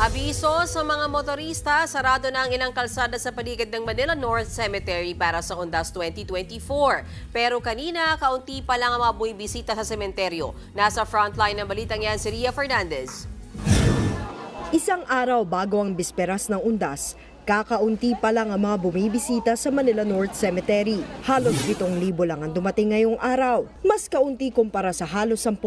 Abiso sa mga motorista, sarado na ang ilang kalsada sa paligid ng Manila North Cemetery para sa Undas 2024. Pero kanina, kaunti pa lang ang mga buwibisita sa sementeryo. Nasa frontline ng balitang yan si Ria Fernandez. Isang araw bago ang bisperas ng undas, kakaunti pa lang ang mga bumibisita sa Manila North Cemetery. Halos 7,000 lang ang dumating ngayong araw. Mas kaunti kumpara sa halos 10,000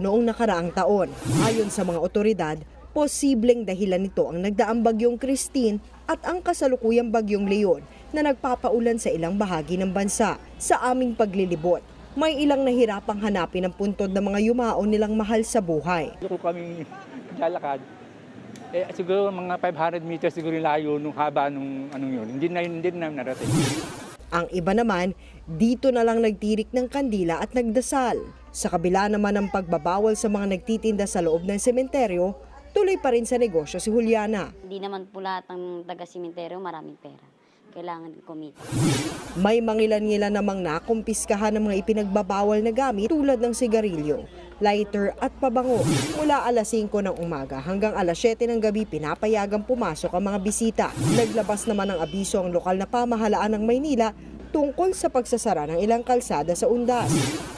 noong nakaraang taon. Ayon sa mga otoridad, posibleng dahilan nito ang nagdaang bagyong Christine at ang kasalukuyang bagyong Leon na nagpapaulan sa ilang bahagi ng bansa. Sa aming paglilibot, may ilang nahirapang hanapin ang puntod ng mga yumao nilang mahal sa buhay. Kung kami lalakad, eh, siguro mga 500 meters siguro yung layo nung haba nung anong yun. Hindi na hindi na narating. Ang iba naman, dito na lang nagtirik ng kandila at nagdasal. Sa kabila naman ng pagbabawal sa mga nagtitinda sa loob ng sementeryo, tuloy pa rin sa negosyo si Juliana. Hindi naman po lahat ng taga-simenteryo maraming pera. Kailangan kumita. May mangilan-ngilan namang nakumpiskahan ng mga ipinagbabawal na gamit tulad ng sigarilyo, lighter at pabango. Mula alas 5 ng umaga hanggang alas 7 ng gabi pinapayagang pumasok ang mga bisita. Naglabas naman ng abiso ang lokal na pamahalaan ng Maynila tungkol sa pagsasara ng ilang kalsada sa Undas.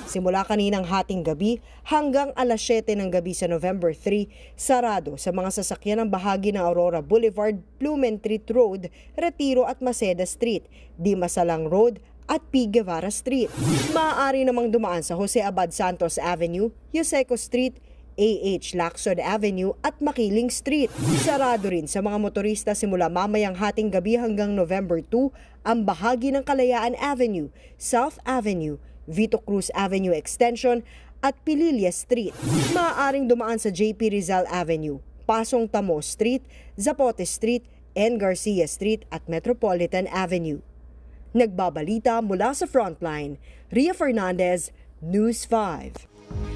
Simula kaninang hating gabi hanggang alas 7 ng gabi sa November 3, sarado sa mga sasakyan ng bahagi ng Aurora Boulevard, Blumentritt Road, Retiro at Maceda Street, Dimasalang Road at P. Guevara Street. Maaari namang dumaan sa Jose Abad Santos Avenue, Yoseco Street, AH Lacson Avenue at Makiling Street. Sarado rin sa mga motorista simula mamayang hating gabi hanggang November 2 ang bahagi ng Kalayaan Avenue, South Avenue, Vito Cruz Avenue Extension at Pililia Street. Maaaring dumaan sa JP Rizal Avenue, Pasong Tamo Street, Zapote Street, N. Garcia Street at Metropolitan Avenue. Nagbabalita mula sa Frontline, Ria Fernandez, News 5.